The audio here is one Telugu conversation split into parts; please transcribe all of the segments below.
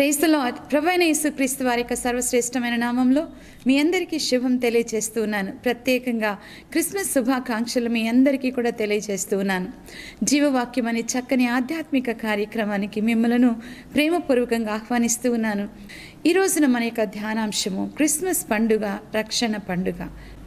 క్రైస్తలో ప్రభైన యేసుక్రీస్తు వారి యొక్క సర్వశ్రేష్టమైన నామంలో మీ అందరికీ శుభం తెలియజేస్తూ ఉన్నాను. ప్రత్యేకంగా క్రిస్మస్ శుభాకాంక్షలు మీ అందరికీ కూడా తెలియజేస్తూ ఉన్నాను. జీవవాక్యం అనే చక్కని ఆధ్యాత్మిక కార్యక్రమానికి మిమ్మలను ప్రేమపూర్వకంగా ఆహ్వానిస్తూ ఉన్నాను. ఈ రోజున మన యొక్క ధ్యానాంశము క్రిస్మస్ పండుగ రక్షణ పండుగ.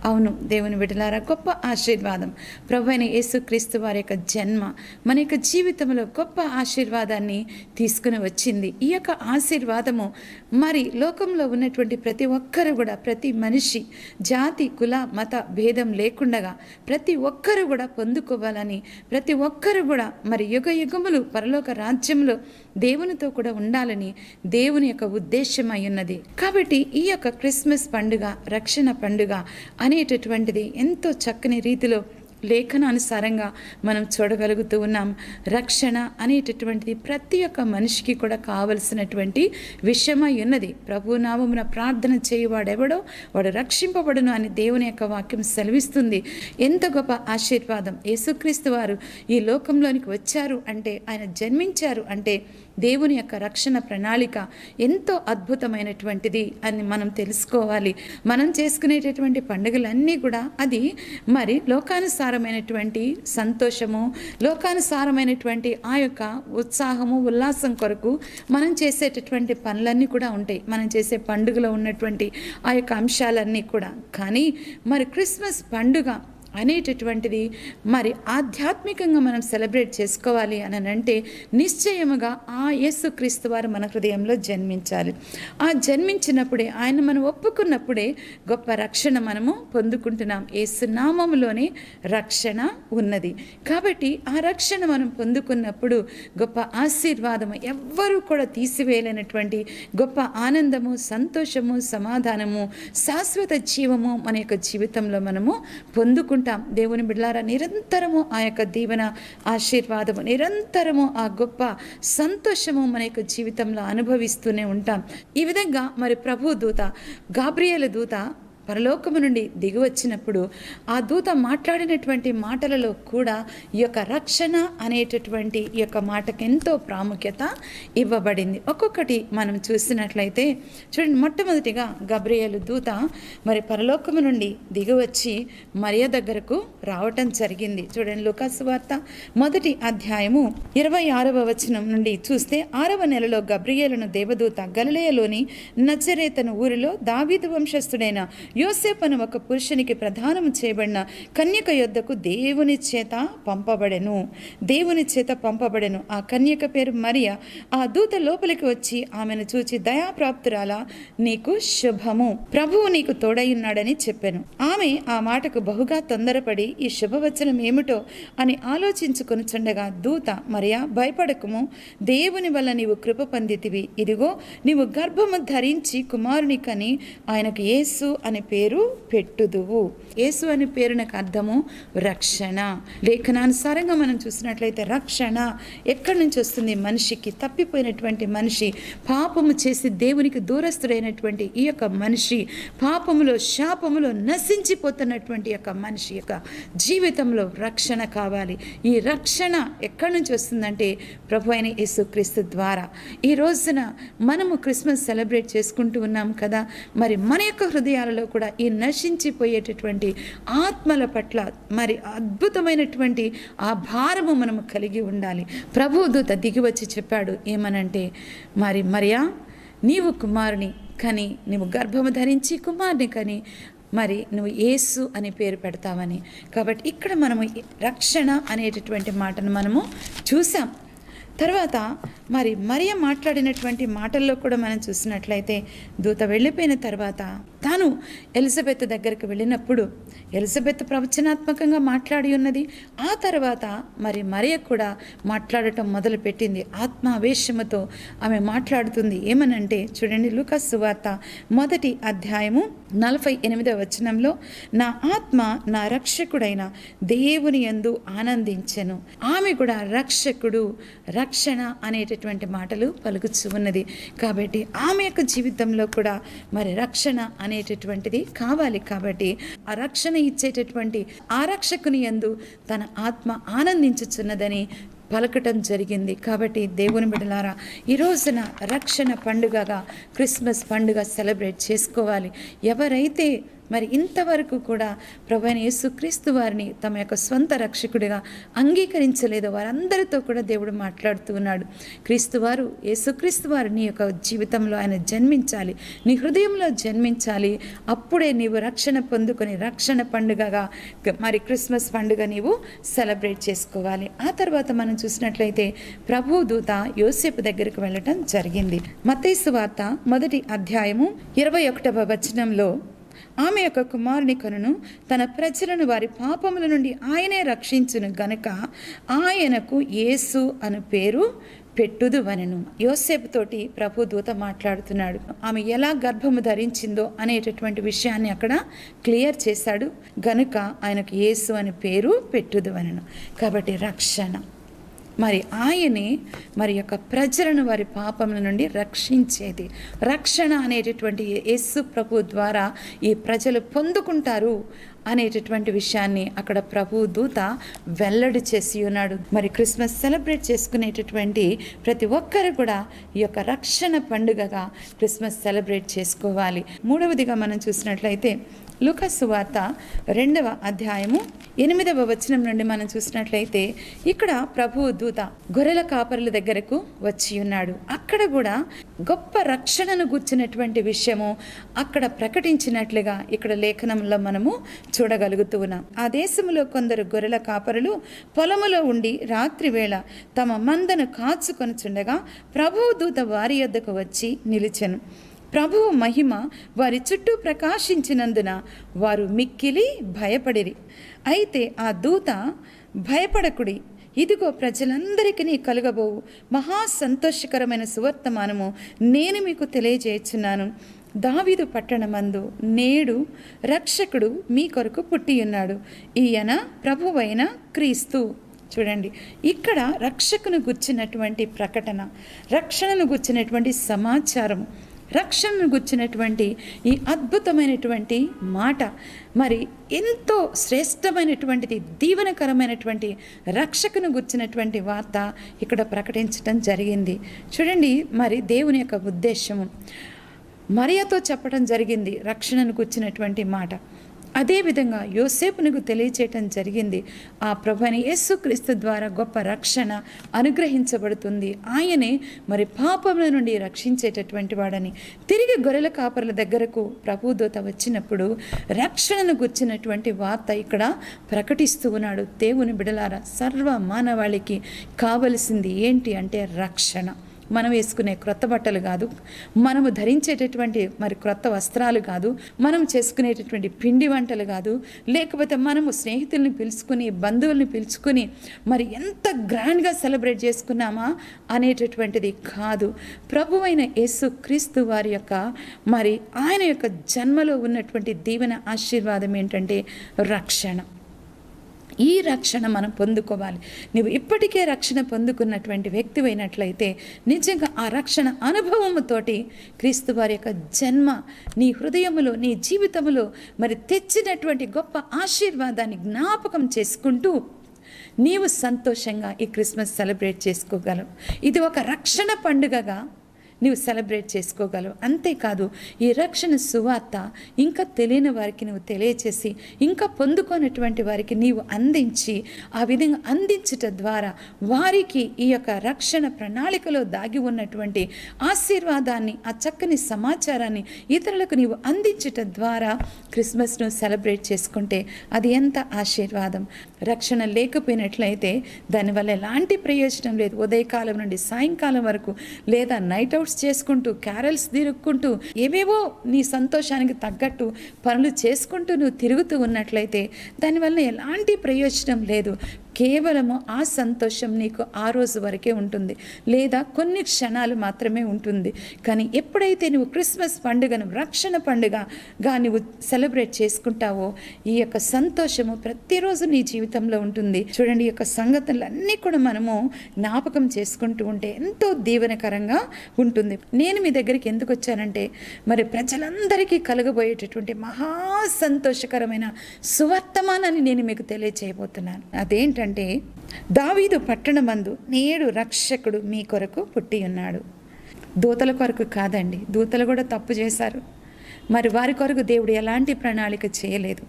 అవును దేవుని విడలారా గొప్ప ఆశీర్వాదం. ప్రభు అయిన యేసుక్రీస్తు వారి యొక్క జన్మ మన యొక్క జీవితంలో గొప్ప ఆశీర్వాదాన్ని తీసుకుని వచ్చింది. ఈ యొక్క ఆశీర్వాదము మరి లోకంలో ఉన్నటువంటి ప్రతి ఒక్కరు కూడా ప్రతి మనిషి జాతి కుల మత భేదం లేకుండగా ప్రతి ఒక్కరు కూడా పొందుకోవాలని ప్రతి ఒక్కరు కూడా మరి యుగ యుగములు పరలోక రాజ్యంలో దేవునితో కూడా ఉండాలని దేవుని యొక్క ఉద్దేశం ఉన్నది. కాబట్టి ఈ యొక్క క్రిస్మస్ పండుగ రక్షణ పండుగ అనేటటువంటిది ఎంతో చక్కని రీతిలో లేఖనానుసారంగా మనం చూడగలుగుతూ ఉన్నాం. రక్షణ అనేటటువంటిది ప్రతి ఒక్క మనిషికి కూడా కావలసినటువంటి విషయమై ఉన్నది. ప్రభునామమున ప్రార్థన చేయవాడెవడో వాడు రక్షింపబడును అని దేవుని యొక్క వాక్యం సెలవిస్తుంది. ఎంత గొప్ప ఆశీర్వాదం! యేసుక్రీస్తు వారు ఈ లోకంలోనికి వచ్చారు అంటే ఆయన జన్మించారు అంటే దేవుని యొక్క రక్షణ ప్రణాళిక ఎంతో అద్భుతమైనటువంటిది అని మనం తెలుసుకోవాలి. మనం చేసుకునేటటువంటి పండుగలన్నీ కూడా అది మరి లోకానుసారమైనటువంటి సంతోషము లోకానుసారమైనటువంటి ఆ యొక్క ఉత్సాహము ఉల్లాసం కొరకు మనం చేసేటటువంటి పనులన్నీ కూడా ఉంటాయి. మనం చేసే పండుగలో ఉన్నటువంటి ఆ యొక్క అంశాలన్నీ కూడా. కానీ మరి క్రిస్మస్ పండుగ అనేటటువంటిది మరి ఆధ్యాత్మికంగా మనం సెలబ్రేట్ చేసుకోవాలి అని అంటే నిశ్చయముగా ఆ యేసు క్రీస్తు వారు మన హృదయంలో జన్మించాలి. ఆ జన్మించినప్పుడే ఆయన మనం ఒప్పుకున్నప్పుడే గొప్ప రక్షణ మనము పొందుకుంటున్నాం. ఏసునామములోనే రక్షణ ఉన్నది. కాబట్టి ఆ రక్షణ మనం పొందుకున్నప్పుడు గొప్ప ఆశీర్వాదము ఎవ్వరూ కూడా తీసివేయలేనటువంటి గొప్ప ఆనందము సంతోషము సమాధానము శాశ్వత జీవము మన యొక్క జీవితంలో మనము పొందుకుంటాం దేవుని బిడ్డలారా నిరంతరము ఆ యొక్క దీవెన ఆశీర్వాదము నిరంతరము ఆ గొప్ప సంతోషము మన యొక్క జీవితంలో అనుభవిస్తూనే ఉంటాం. ఈ విధంగా మరి ప్రభు దూత గాబ్రియల దూత పరలోకము నుండి దిగివచ్చినప్పుడు ఆ దూత మాట్లాడినటువంటి మాటలలో కూడా ఈ యొక్క రక్షణ అనేటటువంటి ఈ యొక్క మాటకు ఎంతో ప్రాముఖ్యత ఇవ్వబడింది. ఒక్కొక్కటి మనం చూసినట్లయితే చూడండి మొట్టమొదటిగా గబ్రియలు దూత మరి పరలోకము నుండి దిగివచ్చి మరియ దగ్గరకు రావటం జరిగింది. చూడండి లుకాసు వార్త మొదటి అధ్యాయము ఇరవై ఆరవ వచనం నుండి చూస్తే ఆరవ నెలలో గబ్రియేలును దేవదూత గలలేయలోని నచ్చరేతను ఊరిలో దావీదు వంశస్థుడైన యోసేపను ఒక పురుషునికి ప్రధానం చేయబడిన కన్యక యొద్దకు దేవుని చేత పంపబడెను. దేవుని చేత పంపబడెను. ఆ కన్యక పేరు మరియ. ఆ దూత లోపలికి వచ్చి ఆమెను చూచి దయాప్రాప్తురాలా నీకు శుభము. ప్రభువు నీకు తోడై ఉన్నాడని చెప్పాను. ఆమె ఆ మాటకు బహుగా తొందరపడి ఈ శుభవచనం ఏమిటో? అని ఆలోచించుకొని చుండగా దూత మరియా భయపడకము. దేవుని వల్ల నీవు కృప పొందితివి. ఇదిగో నీవు గర్భము ధరించి కుమారుని కని ఆయనకు యేసు అని పేరు పెట్టుదువు. యేసు అనే పేరు నాకు అర్థము రక్షణ. లేఖనానుసారంగా మనం చూసినట్లయితే రక్షణ. ఎక్కడి నుంచి వస్తుంది? మనిషికి తప్పిపోయినటువంటి మనిషి పాపము చేసి దేవునికి దూరస్తుడైనటువంటి ఈ యొక్క మనిషి పాపములో శాపములో నశించిపోతున్నటువంటి యొక్క మనిషి యొక్క జీవితంలో రక్షణ కావాలి. ఈ రక్షణ ఎక్కడి నుంచి వస్తుందంటే ప్రభు అయిన యేసుక్రీస్తు ద్వారా. ఈ రోజున మనము క్రిస్మస్ సెలబ్రేట్ చేసుకుంటూ ఉన్నాం కదా. మరి మన యొక్క హృదయాలలో కూడా ఈ నశించిపోయేటటువంటి ఆత్మల పట్ల మరి అద్భుతమైనటువంటి ఆ భారము మనము కలిగి ఉండాలి. ప్రభుదూత దిగివచ్చి దిగి వచ్చి చెప్పాడు ఏమనంటే మరి మరియా నీవు కుమారుని కానీ నువ్వు గర్భము ధరించి కుమారుని కానీ మరి నువ్వు యేసు అని పేరు పెడతావని. కాబట్టి ఇక్కడ మనము రక్షణ అనేటటువంటి మాటను మనము చూసాం. తర్వాత మరి మరియ మాట్లాడినటువంటి మాటల్లో కూడా మనం చూసినట్లయితే దూత వెళ్ళిపోయిన తర్వాత తాను ఎలిజబెత్ దగ్గరికి వెళ్ళినప్పుడు ఎలిజబెత్ ప్రవచనాత్మకంగా మాట్లాడి ఉన్నది. ఆ తర్వాత మరి మరియ కూడా మాట్లాడటం మొదలుపెట్టింది. ఆత్మావేశముతో ఆమె మాట్లాడుతుంది. ఏమనంటే చూడండి లూకాస్ సువార్త మొదటి అధ్యాయము నలభై ఎనిమిదవ వచనంలో నా ఆత్మ నా రక్షకుడైన దేవుని ఎందు ఆనందించెను. ఆమె కూడా రక్షకుడు రక్షణ అనేటటువంటి మాటలు పలుకుచు ఉన్నది కాబట్టి ఆమె యొక్క జీవితంలో కూడా మరి రక్షణ అనేటటువంటిది కావాలి. కాబట్టి ఆ రక్షణ ఇచ్చేటటువంటి ఆరక్షకుని ఎందు యందు తన ఆత్మ ఆనందించుచున్నదని పలకటం జరిగింది. కాబట్టి దేవుని బిడలారా ఈ రోజున రక్షణ పండుగగా క్రిస్మస్ పండుగ సెలబ్రేట్ చేసుకోవాలి. ఎవరైతే మరి ఇంతవరకు కూడా ప్రభు అయిన యేసుక్రీస్తు వారిని తమ యొక్క సొంత రక్షకుడిగా అంగీకరించలేదు. వారందరితో కూడా దేవుడు మాట్లాడుతూ ఉన్నాడు. క్రీస్తు వారు యేసుక్రీస్తు వారు నీ యొక్క జీవితంలో ఆయన జన్మించాలి. నీ హృదయంలో జన్మించాలి. అప్పుడే నీవు రక్షణ పొందుకొని రక్షణ పండుగగా మరి క్రిస్మస్ పండుగ నీవు సెలబ్రేట్ చేసుకోవాలి. ఆ తర్వాత మనం చూసినట్లయితే ప్రభు దూత యోసేపు దగ్గరికి వెళ్ళటం జరిగింది. మతేసు వార్త మొదటి అధ్యాయము ఇరవై ఒకటవ వచనంలో ఆమె యొక్క కుమారుని కనును తన ప్రజలను వారి పాపముల నుండి ఆయనే రక్షించును గనక ఆయనకు యేసు అను పేరు పెట్టుదు వనను. యోసేపుతోటి ప్రభు దూత మాట్లాడుతున్నాడు. ఆమె ఎలా గర్భము ధరించిందో అనేటటువంటి విషయాన్ని అక్కడ క్లియర్ చేశాడు. గనుక ఆయనకు యేసు అని పేరు పెట్టుదు వనను. కాబట్టి రక్షణ. మరి ఆయనే మరి యొక్క ప్రజలను వారి పాపముల నుండి రక్షించేది. రక్షణ అనేటటువంటి యేసు ప్రభు ద్వారా ఈ ప్రజలు పొందుకుంటారు అనేటటువంటి విషయాన్ని అక్కడ ప్రభు దూత వెల్లడి చేసి ఉన్నాడు. మరి క్రిస్మస్ సెలబ్రేట్ చేసుకునేటటువంటి ప్రతి ఒక్కరు కూడా ఈ యొక్క రక్షణ పండుగగా క్రిస్మస్ సెలబ్రేట్ చేసుకోవాలి. మూడవదిగా మనం చూసినట్లయితే లూకాసు వార్త రెండవ అధ్యాయము ఎనిమిదవ వచనం నుండి మనం చూసినట్లయితే ఇక్కడ ప్రభు దూత గొర్రెల కాపరుల దగ్గరకు వచ్చి ఉన్నాడు. అక్కడ కూడా గొప్ప రక్షణను గుర్చినటువంటి విషయము అక్కడ ప్రకటించినట్లుగా ఇక్కడ లేఖనంలో మనము చూడగలుగుతూ ఉన్నాం. ఆ దేశంలో కొందరు గొర్రెల కాపరులు పొలములో ఉండి రాత్రి వేళ తమ మందను కాచుకొనుచుండగా ప్రభు దూత వారి యొద్దకు వచ్చి నిలిచెను. ప్రభువు మహిమ వారి చుట్టూ ప్రకాశించినందున వారు మిక్కిలి భయపడిరి. అయితే ఆ దూత భయపడకుడి. ఇదిగో ప్రజలందరికీ కలుగబోవు. మహా సంతోషకరమైన సువర్తమానము నేను మీకు తెలియజేస్తున్నాను. దావీదు పట్టణమందు నేడు రక్షకుడు మీ కొరకు పుట్టి ఉన్నాడు ఈయన ప్రభువైన క్రీస్తు. చూడండి ఇక్కడ రక్షకును గుర్చినటువంటి ప్రకటన రక్షణను గుర్చినటువంటి సమాచారం రక్షణను గుర్చినటువంటి ఈ అద్భుతమైనటువంటి మాట. మరి ఎంతో శ్రేష్టమైనటువంటిది దీవనకరమైనటువంటి రక్షకును గుర్చినటువంటి వార్త ఇక్కడ ప్రకటించడం జరిగింది. చూడండి మరి దేవుని యొక్క ఉద్దేశము. మరియతో చెప్పడం జరిగింది రక్షణను గుర్చినటువంటి మాట. అదేవిధంగా యోసేపునకు తెలియచేయటం జరిగింది. ఆ ప్రభుని యేసుక్రీస్తు ద్వారా గొప్ప రక్షణ అనుగ్రహించబడుతుంది. ఆయనే మరి పాపముల నుండి రక్షించేటటువంటి వాడని. తిరిగి గొర్రెల కాపరుల దగ్గరకు ప్రభుదూత వచ్చినప్పుడు రక్షణను గుర్చినటువంటి వార్త ఇక్కడ ప్రకటిస్తూ ఉన్నాడు. దేవుని బిడలారా సర్వ మానవాళికి కావలసింది ఏంటి అంటే రక్షణ. మనం వేసుకునే క్రొత్త బట్టలు కాదు మనము ధరించేటటువంటి మరి క్రొత్త వస్త్రాలు కాదు మనం చేసుకునేటటువంటి పిండి వంటలు కాదు లేకపోతే మనము స్నేహితుల్ని పిలుచుకుని బంధువుల్ని పిలుచుకుని మరి ఎంత గ్రాండ్గా సెలబ్రేట్ చేసుకున్నామా అనేటటువంటిది కాదు. ప్రభు అయిన యేసు క్రీస్తు వారి యొక్క మరి ఆయన యొక్క జన్మలో ఉన్నటువంటి దీవెన ఆశీర్వాదం ఏంటంటే రక్షణ. ఈ రక్షణ మనం పొందుకోవాలి. నువ్వు ఇప్పటికే రక్షణ పొందుకున్నటువంటి వ్యక్తివైనట్లయితే నిజంగా ఆ రక్షణ అనుభవముతోటి క్రీస్తు వారి యొక్క జన్మ నీ హృదయములో నీ జీవితంలో మరి తెచ్చినటువంటి గొప్ప ఆశీర్వాదాన్ని జ్ఞాపకం చేసుకుంటూ నీవు సంతోషంగా ఈ క్రిస్మస్ సెలబ్రేట్ చేసుకోగలవు. ఇది ఒక రక్షణ పండుగగా నీవు సెలబ్రేట్ చేసుకోగలవు. అంతేకాదు ఈ రక్షణ సువార్త ఇంకా తెలియని వారికి నువ్వు తెలియచేసి ఇంకా పొందుకోనటువంటి వారికి నీవు అందించి ఆ విధంగా అందించట ద్వారా వారికి ఈ యొక్క రక్షణ ప్రణాళికలో దాగి ఉన్నటువంటి ఆశీర్వాదాన్ని ఆ చక్కని సమాచారాన్ని ఇతరులకు నీవు అందించట ద్వారా క్రిస్మస్ను సెలబ్రేట్ చేసుకుంటే అది ఎంత ఆశీర్వాదం. రక్షణ లేకపోయినట్లయితే దానివల్ల ఎలాంటి ప్రయోజనం లేదు. ఉదయకాలం నుండి సాయంకాలం వరకు లేదా నైట్ అవుట్ రిలాక్స్ చేసుకుంటూ క్యారల్స్ తిరుక్కుంటూ ఏవేవో నీ సంతోషానికి తగ్గట్టు పనులు చేసుకుంటూ నువ్వు తిరుగుతూ ఉన్నట్లయితే దానివల్ల ఎలాంటి ప్రయోజనం లేదు. కేవలము ఆ సంతోషం నీకు ఆ రోజు వరకే ఉంటుంది. లేదా కొన్ని క్షణాలు మాత్రమే ఉంటుంది. కానీ ఎప్పుడైతే నువ్వు క్రిస్మస్ పండుగను రక్షణ పండుగగా నువ్వు సెలబ్రేట్ చేసుకుంటావో ఈ యొక్క సంతోషము ప్రతిరోజు నీ జీవితంలో ఉంటుంది. చూడండి ఈ యొక్క సంగతులన్నీ కూడా మనము జ్ఞాపకం చేసుకుంటూ ఉంటే ఎంతో దీవెనకరంగా ఉంటుంది. నేను మీ దగ్గరికి ఎందుకు వచ్చానంటే మరి ప్రజలందరికీ కలగబోయేటటువంటి మహా సంతోషకరమైన సువర్తమానాన్ని నేను మీకు తెలియచేయబోతున్నాను. అదేంటంటే ఏమిటంటే దావీదు పట్టణమందు నేడు రక్షకుడు మీ కొరకు పుట్టి ఉన్నాడు. దూతల కొరకు కాదండి దూతలు కూడా తప్పు చేశారు. మరి వారి కొరకు దేవుడు ఎలాంటి ప్రణాళిక చేయలేదు.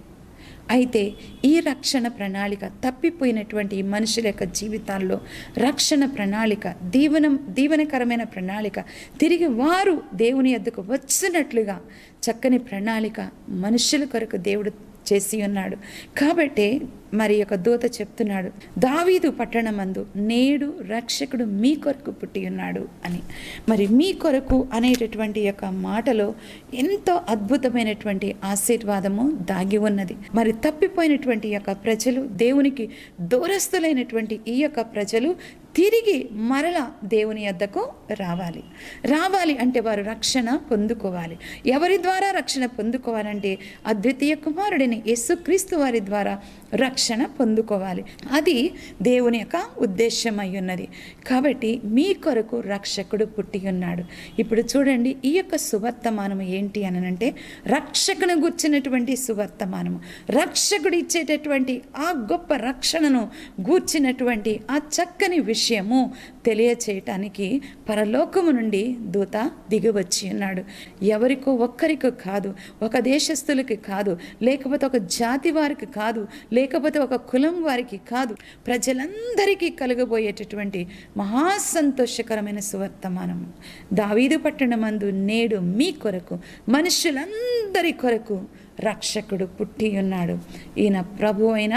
అయితే ఈ రక్షణ ప్రణాళిక తప్పిపోయినటువంటి మనుషుల యొక్క జీవితాల్లో రక్షణ ప్రణాళిక దీవనం దీవనకరమైన ప్రణాళిక తిరిగి వారు దేవుని ఎద్దుకు వచ్చినట్లుగా చక్కని ప్రణాళిక మనుషుల కొరకు దేవుడు చేసి ఉన్నాడు. కాబట్టి మరి యొక్క దూత చెప్తున్నాడు దావీదు పట్టణమందు నేడు రక్షకుడు మీ కొరకు పుట్టి ఉన్నాడు అని. మరి మీ కొరకు అనేటటువంటి యొక్క మాటలో ఎంతో అద్భుతమైనటువంటి ఆశీర్వాదము దాగి ఉన్నది. మరి తప్పిపోయినటువంటి యొక్క ప్రజలు దేవునికి దూరస్తులైనటువంటి ఈ యొక్క ప్రజలు తిరిగి మరల దేవుని యొద్దకు రావాలి. రావాలి అంటే వారు రక్షణ పొందుకోవాలి. ఎవరి ద్వారా రక్షణ పొందుకోవాలంటే అద్వితీయ కుమారుడిని యేసుక్రీస్తు వారి ద్వారా రక్షణ రక్షణ పొందుకోవాలి. అది దేవుని యొక్క ఉద్దేశం అయి ఉన్నది కాబట్టి మీ కొరకు రక్షకుడు పుట్టి ఉన్నాడు ఇప్పుడు చూడండి ఈ యొక్క సువర్తమానం ఏంటి అనంటే రక్షకును గూర్చినటువంటి సువర్తమానము. రక్షకుడు ఇచ్చేటటువంటి ఆ గొప్ప రక్షణను గూర్చినటువంటి ఆ చక్కని విషయము తెలియచేయటానికి పరలోకము నుండి దూత దిగివచ్చి ఉన్నాడు. ఎవరికో ఒక్కరికి కాదు ఒక దేశస్థులకి కాదు లేకపోతే ఒక జాతి వారికి కాదు లేకపోతే ఒక కులం వారికి కాదు ప్రజలందరికీ కలగబోయేటటువంటి మహాసంతోషకరమైన సువర్తమానము దావీదు పట్టణమందు నేడు మీ కొరకు మనుషులందరి కొరకు రక్షకుడు పుట్టి ఉన్నాడు. ఈయన ప్రభు అయిన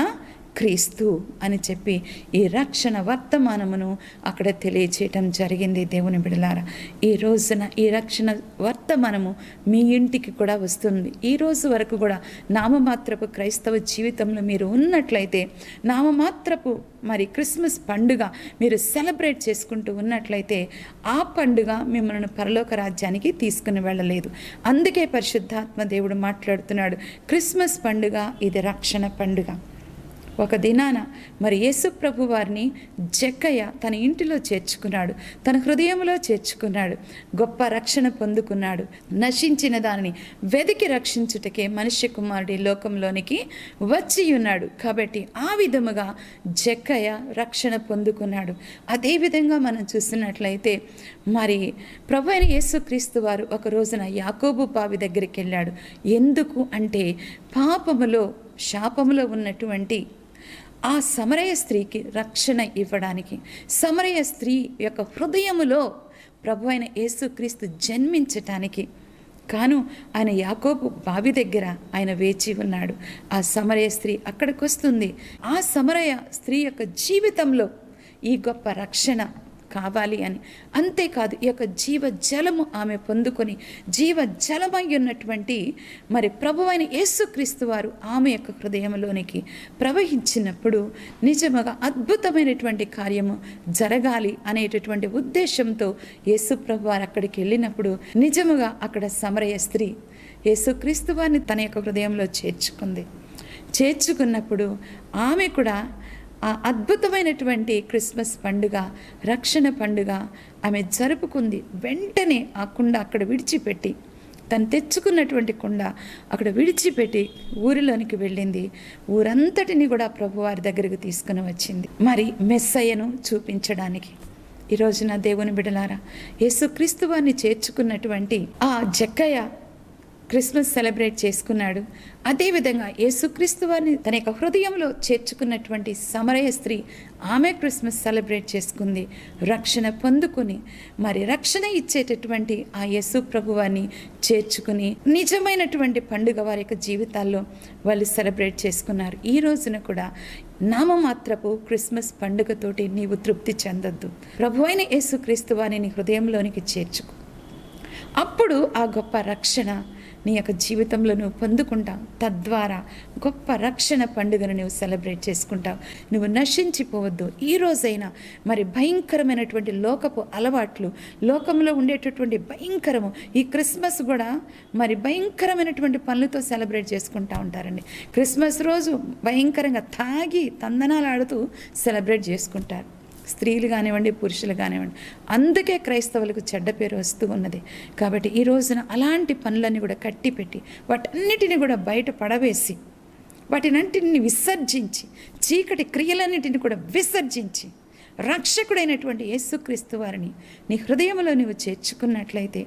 క్రీస్తు అని చెప్పి ఈ రక్షణ వర్తమానమును అక్కడ తెలియచేయటం జరిగింది దేవుని బిడలారా. ఈ రోజున ఈ రక్షణ వర్తమానము మీ ఇంటికి కూడా వస్తుంది. ఈ రోజు వరకు కూడా నామమాత్రపు క్రైస్తవ జీవితంలో మీరు ఉన్నట్లయితే నామమాత్రపు మరి క్రిస్మస్ పండుగ మీరు సెలబ్రేట్ చేసుకుంటూ ఉన్నట్లయితే ఆ పండుగ మిమ్మల్ని పరలోక రాజ్యానికి తీసుకుని వెళ్ళలేదు. అందుకే పరిశుద్ధాత్మ దేవుడు మాట్లాడుతున్నాడు క్రిస్మస్ పండుగ ఇది రక్షణ పండుగ. ఒక దినాన మరి యేసు ప్రభు వారిని జక్కయ్య తన ఇంటిలో చేర్చుకున్నాడు. తన హృదయంలో చేర్చుకున్నాడు. గొప్ప రక్షణ పొందుకున్నాడు. నశించిన దానిని వెతికి రక్షించుటకే మనుష్య కుమారుడి లోకంలోనికి వచ్చి ఉన్నాడు కాబట్టి ఆ విధముగా జక్కయ్య రక్షణ పొందుకున్నాడు. అదేవిధంగా మనం చూసినట్లయితే మరి ప్రభు అయిన యేసుక్రీస్తు వారు ఒక రోజున యాకోబు బావి దగ్గరికి వెళ్ళాడు. ఎందుకు అంటే పాపములో శాపములో ఉన్నటువంటి ఆ సమరయ స్త్రీకి రక్షణ ఇవ్వడానికి. సమరయ స్త్రీ యొక్క హృదయములో ప్రభు అయిన యేసుక్రీస్తు జన్మించటానికి. కాను ఆయన యాకోబు బావి దగ్గర ఆయన వేచి ఉన్నాడు. ఆ సమరయ స్త్రీ అక్కడికి వస్తుంది ఆ సమరయ స్త్రీ యొక్క జీవితంలో ఈ గొప్ప రక్షణ కావాలి అని. అంతేకాదు ఈ యొక్క జీవ జలము ఆమె పొందుకొని జీవ జలమై ఉన్నటువంటి మరి ప్రభువైన యేసుక్రీస్తు వారు ఆమె యొక్క హృదయంలోనికి ప్రవహించినప్పుడు నిజముగా అద్భుతమైనటువంటి కార్యము జరగాలి అనేటటువంటి ఉద్దేశంతో యేసు ప్రభు వారు అక్కడికి వెళ్ళినప్పుడు నిజముగా అక్కడ సమరయ స్త్రీ యేసుక్రీస్తు వారిని తన యొక్క హృదయంలో చేర్చుకుంది. చేర్చుకున్నప్పుడు ఆమె కూడా ఆ అద్భుతమైనటువంటి క్రిస్మస్ పండుగ రక్షణ పండుగ ఆమె జరుపుకుంది. వెంటనే ఆ కుండ అక్కడ విడిచిపెట్టి తను తెచ్చుకున్నటువంటి కుండ అక్కడ విడిచిపెట్టి ఊరిలోనికి వెళ్ళింది. ఊరంతటిని కూడా ప్రభువారి దగ్గరికి తీసుకుని వచ్చింది. మరి మెస్సయ్యను చూపించడానికి. ఈ రోజున దేవుని బిడలారా యేసుక్రీస్తు వారిని చేర్చుకున్నటువంటి ఆ జక్కయ్య క్రిస్మస్ సెలబ్రేట్ చేసుకున్నాడు. అదేవిధంగా యేసుక్రీస్తు వారిని తన యొక్క హృదయంలో చేర్చుకున్నటువంటి సమరయ స్త్రీ ఆమె క్రిస్మస్ సెలబ్రేట్ చేసుకుంది. రక్షణ పొందుకుని మరి రక్షణ ఇచ్చేటటువంటి ఆ యేసు ప్రభువాన్ని చేర్చుకుని నిజమైనటువంటి పండుగ వారి యొక్క జీవితాల్లో వాళ్ళు సెలబ్రేట్ చేసుకున్నారు. ఈ రోజున కూడా నామమాత్రపు క్రిస్మస్ పండుగతోటి నీవు తృప్తి చెందొద్దు. ప్రభు అయిన యేసుక్రీస్తు వారిని నీ హృదయంలోనికి చేర్చుకో. అప్పుడు ఆ గొప్ప రక్షణ నీ యొక్క జీవితంలో నువ్వు పొందుకుంటావు. తద్వారా గొప్ప రక్షణ పండుగను నువ్వు సెలబ్రేట్ చేసుకుంటావు. నువ్వు నశించిపోవద్దు. ఈ రోజైనా మరి భయంకరమైనటువంటి లోకపు అలవాట్లు లోకంలో ఉండేటటువంటి భయంకరము ఈ క్రిస్మస్ కూడా మరి భయంకరమైనటువంటి పనులతో సెలబ్రేట్ చేసుకుంటా ఉంటారండి. క్రిస్మస్ రోజు భయంకరంగా తాగి తందనాలు ఆడుతూ సెలబ్రేట్ చేసుకుంటారు. స్త్రీలు కానివ్వండి పురుషులు కానివ్వండి అందుకే క్రైస్తవులకు చెడ్డ పేరు వస్తూ ఉన్నది. కాబట్టి ఈ రోజున అలాంటి పనులన్నీ కూడా కట్టిపెట్టి వాటన్నిటిని కూడా బయట పడవేసి వాటినంటిని విసర్జించి చీకటి క్రియలన్నిటిని కూడా విసర్జించి రక్షకుడైనటువంటి యేసుక్రీస్తు వారిని నీ హృదయంలో నువ్వు చేర్చుకున్నట్లయితే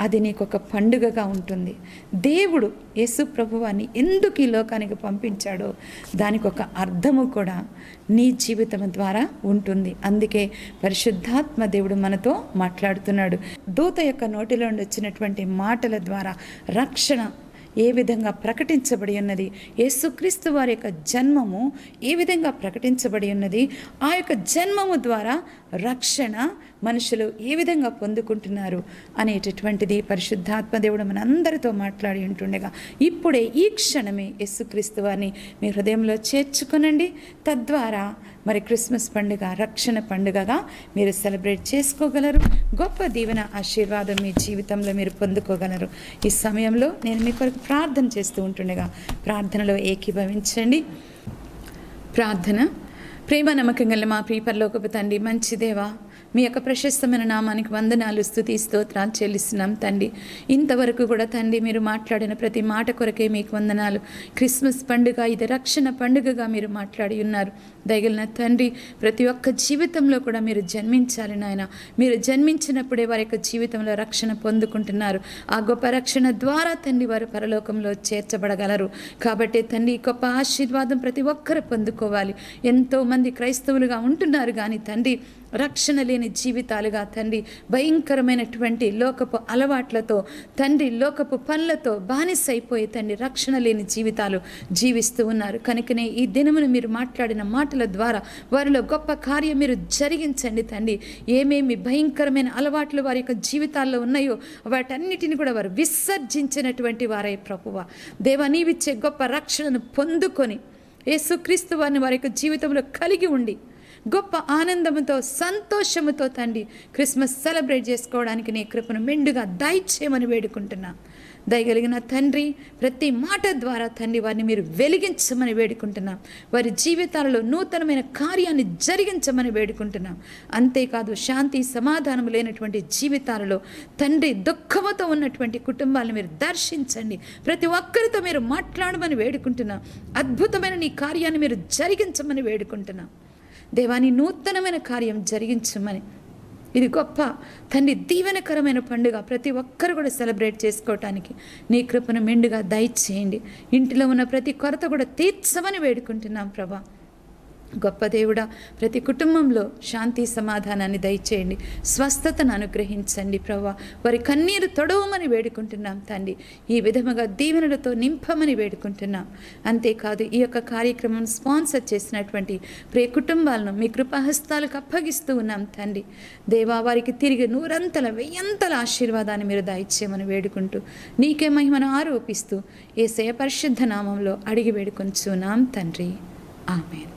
అది నీకు ఒక పండుగగా ఉంటుంది. దేవుడు యేసు ప్రభువాన్ని ఎందుకు ఈ లోకానికి పంపించాడో దానికి ఒక అర్థము కూడా నీ జీవితం ద్వారా ఉంటుంది. అందుకే పరిశుద్ధాత్మ దేవుడు మనతో మాట్లాడుతున్నాడు. దూత యొక్క నోటిలో వచ్చినటువంటి మాటల ద్వారా రక్షణ ఏ విధంగా ప్రకటించబడి ఉన్నది? యేసుక్రీస్తు వారి యొక్క జన్మము ఏ విధంగా ప్రకటించబడి ఉన్నది? ఆ యొక్క జన్మము ద్వారా రక్షణ మనుషులు ఏ విధంగా పొందుకుంటున్నారు అనేటటువంటిది పరిశుద్ధాత్మ దేవుడు మనందరితో మాట్లాడి ఉంటుండగా ఇప్పుడే ఈ క్షణమే యేసుక్రీస్తు వారిని మీ హృదయంలో చేర్చుకునండి. తద్వారా మరి క్రిస్మస్ పండుగ రక్షణ పండుగగా మీరు సెలబ్రేట్ చేసుకోగలరు. గొప్ప దీవెన ఆశీర్వాదం మీ జీవితంలో మీరు పొందుకోగలరు. ఈ సమయంలో నేను మీ కొరకు ప్రార్థన చేస్తూ ఉంటుండగా ప్రార్థనలో ఏకీభవించండి. ప్రార్థన. ప్రేమ నమ్మకం గల మా ప్రియపరలోకపు తండ్రి మంచి దేవా మీ యొక్క ప్రశస్తమైన నామానికి వందనాలు స్థుతి స్తోత్రాలు చెల్లిస్తున్నాం తండ్రి. ఇంతవరకు కూడా తండ్రి మీరు మాట్లాడిన ప్రతి మాట కొరకే మీకు వందనాలు. క్రిస్మస్ పండుగ ఇది రక్షణ పండుగగా మీరు మాట్లాడి ఉన్నారు. దయగలిన తండ్రి ప్రతి ఒక్క జీవితంలో కూడా మీరు జన్మించాలి నాయన. మీరు జన్మించినప్పుడే వారి యొక్క జీవితంలో రక్షణ పొందుకుంటున్నారు. ఆ గొప్ప రక్షణ ద్వారా తండ్రి వారు పరలోకంలో చేర్చబడగలరు. కాబట్టి తండ్రి గొప్ప ఆశీర్వాదం ప్రతి ఒక్కరు పొందుకోవాలి. ఎంతోమంది క్రైస్తవులుగా ఉంటున్నారు కానీ తండ్రి రక్షణ లేని జీవితాలుగా తండ్రి భయంకరమైనటువంటి లోకపు అలవాట్లతో తండ్రి లోకపు పనులతో బానిసైపోయి తండ్రి రక్షణ లేని జీవితాలు జీవిస్తూ ఉన్నారు. కనుకనే ఈ దినమును మీరు మాట్లాడిన మాటల ద్వారా వారిలో గొప్ప కార్యం మీరు జరిగించండి తండ్రి. ఏమేమి భయంకరమైన అలవాట్లు వారి యొక్క జీవితాల్లో ఉన్నాయో వాటన్నిటిని కూడా వారు విసర్జించినటువంటి వారై ప్రభువ. దేవా నీవిచ్చే గొప్ప రక్షణను పొందుకొని యేసుక్రీస్తు వారిని వారి యొక్క జీవితంలో కలిగి ఉండి గొప్ప ఆనందముతో సంతోషముతో తండ్రి క్రిస్మస్ సెలబ్రేట్ చేసుకోవడానికి నీ కృపను మెండుగా దయచేయమని వేడుకుంటున్నా. దయగలిగిన తండ్రి ప్రతి మాట ద్వారా తండ్రి వారిని మీరు వెలిగించమని వేడుకుంటున్నాం. వారి జీవితాలలో నూతనమైన కార్యాన్ని జరిగించమని వేడుకుంటున్నాం. అంతేకాదు శాంతి సమాధానం లేనటువంటి జీవితాలలో తండ్రి దుఃఖముతో ఉన్నటువంటి కుటుంబాలను మీరు దర్శించండి. ప్రతి ఒక్కరితో మీరు మాట్లాడమని వేడుకుంటున్నాం. అద్భుతమైన నీ కార్యాన్ని మీరు జరిగించమని వేడుకుంటున్నాం. దేవాని నూతనమైన కార్యం జరిగించమని. ఇది గొప్ప తండ్రి దీవెనకరమైన పండుగ. ప్రతి ఒక్కరు కూడా సెలబ్రేట్ చేసుకోవటానికి నీ కృపను మెండుగా దయచేయండి. ఇంటిలో ఉన్న ప్రతి కొరత కూడా తీర్చమని వేడుకుంటున్నాం ప్రభా. గొప్ప దేవుడా ప్రతి కుటుంబంలో శాంతి సమాధానాన్ని దయచేయండి. స్వస్థతను అనుగ్రహించండి ప్రభా వారి కన్నీరు తొడవమని వేడుకుంటున్నాం తండ్రి. ఈ విధముగా దీవెనలతో నింపమని వేడుకుంటున్నాం. అంతేకాదు ఈ యొక్క కార్యక్రమం స్పాన్సర్ చేసినటువంటి ప్రియ కుటుంబాలను మీ కృపాహస్తాలకు అప్పగిస్తూ ఉన్నాం తండ్రి. దేవా వారికి తిరిగి నూరంతల వెయ్యంతల ఆశీర్వాదాన్ని మీరు దయచేయమని వేడుకుంటూ నీకే మహిమను ఆరోపిస్తూ ఏసయ పరిశుద్ధ నామంలో అడిగి వేడుకొంచున్నాం తండ్రి. ఆమెను.